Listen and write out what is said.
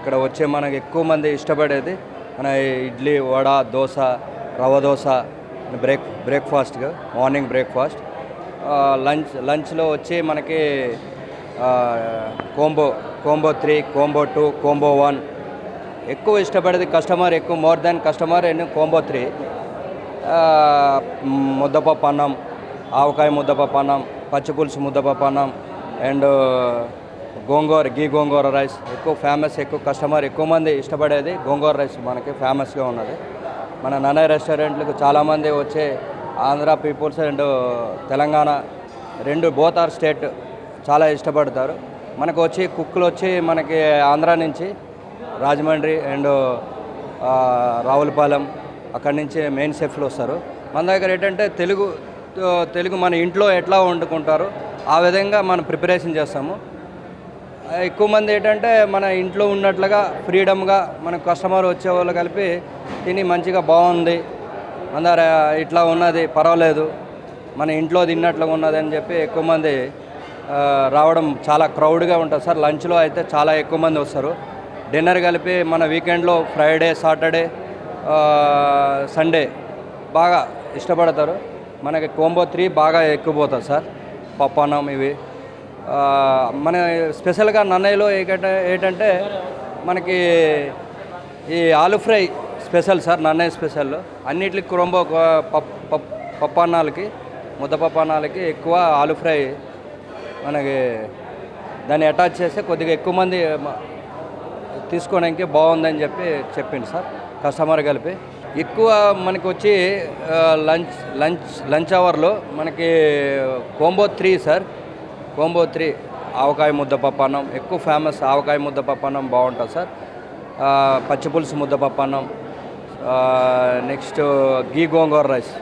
ఇక్కడ వచ్చే మనకు ఎక్కువ మంది ఇష్టపడేది మన ఇడ్లీ వడ దోశ రవ దోశ బ్రేక్ బ్రేక్ఫాస్ట్గా మార్నింగ్ బ్రేక్ఫాస్ట్ లంచ్ లంచ్లో వచ్చి మనకి combo combo three combo two combo one ఎక్కువ ఇష్టపడేది కస్టమర్ ఎక్కువ more than customer and combo three ముద్దపప్పు అన్నం ఆవకాయ ముద్దపప్పు అన్నం పచ్చిపులుసు ముద్దపప్పు అన్నం and gongura ghee gongura rice. ఎక్కువ ఫేమస్ ఎక్కువ కస్టమర్ ఎక్కువ మంది ఇష్టపడేది గోంగూర రైస్ మనకి ఫేమస్గా ఉన్నది. మన నన్నయ్య రెస్టారెంట్లకు చాలామంది వచ్చే ఆంధ్ర పీపుల్స్ అండ్ తెలంగాణ రెండు బోత్ ఆర్ స్టేట్ చాలా ఇష్టపడతారు. మనకు వచ్చి కుక్కులు వచ్చి మనకి ఆంధ్ర నుంచి రాజమండ్రి అండ్ రావులపాలెం అక్కడి నుంచి మెయిన్ షెఫ్లు వస్తారు. మన దగ్గర ఏంటంటే తెలుగు తెలుగు మన ఇంట్లో ఎట్లా వండుకుంటారు ఆ విధంగా మనం ప్రిపరేషన్ చేస్తాము. ఎక్కువ మంది ఏంటంటే మన ఇంట్లో ఉన్నట్లుగా ఫ్రీడమ్గా మన కస్టమర్ వచ్చే వాళ్ళు కలిపి తిని మంచిగా బాగుంది. అందరు ఇట్లా ఉన్నది పర్వాలేదు. మన ఇంట్లో తిన్నట్లుగా ఉన్నది అని చెప్పి ఎక్కువ మంది రావడం చాలా క్రౌడ్గా ఉంటుంది సార్. లంచ్లో అయితే చాలా ఎక్కువ మంది వస్తారు. డిన్నర్ కలిపి మన వీకెండ్లో ఫ్రైడే సాటర్డే సండే బాగా ఇష్టపడతారు. మనకి కోంబో త్రీ బాగా ఎక్కువ పోతుంది సార్. పప్పు అన్నం ఇవి. మన స్పెషల్గా నన్నయ్యలో ఏంటంటే ఏంటంటే మనకి ఈ aloo fry special sir Nannayya special. అన్నిటికి కురంబో పప్పు పప్పు పప్పు అన్నాలకి ఎక్కువ ఆలు ఫ్రై మనకి దాన్ని అటాచ్ చేస్తే కొద్దిగా ఎక్కువ మంది తీసుకోవడానికి బాగుందని చెప్పి చెప్పింది సార్ కస్టమర్ కలిపి. ఎక్కువ మనకి వచ్చి లంచ్ లంచ్ లంచ్ అవర్లో మనకి combo three sir combo three ఆవకాయ ముద్ద పప్పన్నం. ఎక్కువ ఫేమస్ ఆవకాయ ముద్ద పప్పన్నం బాగుంటుంది సార్. పచ్చిపులుసు ముద్ద పప్పన్నం. Next ghee gongura rice.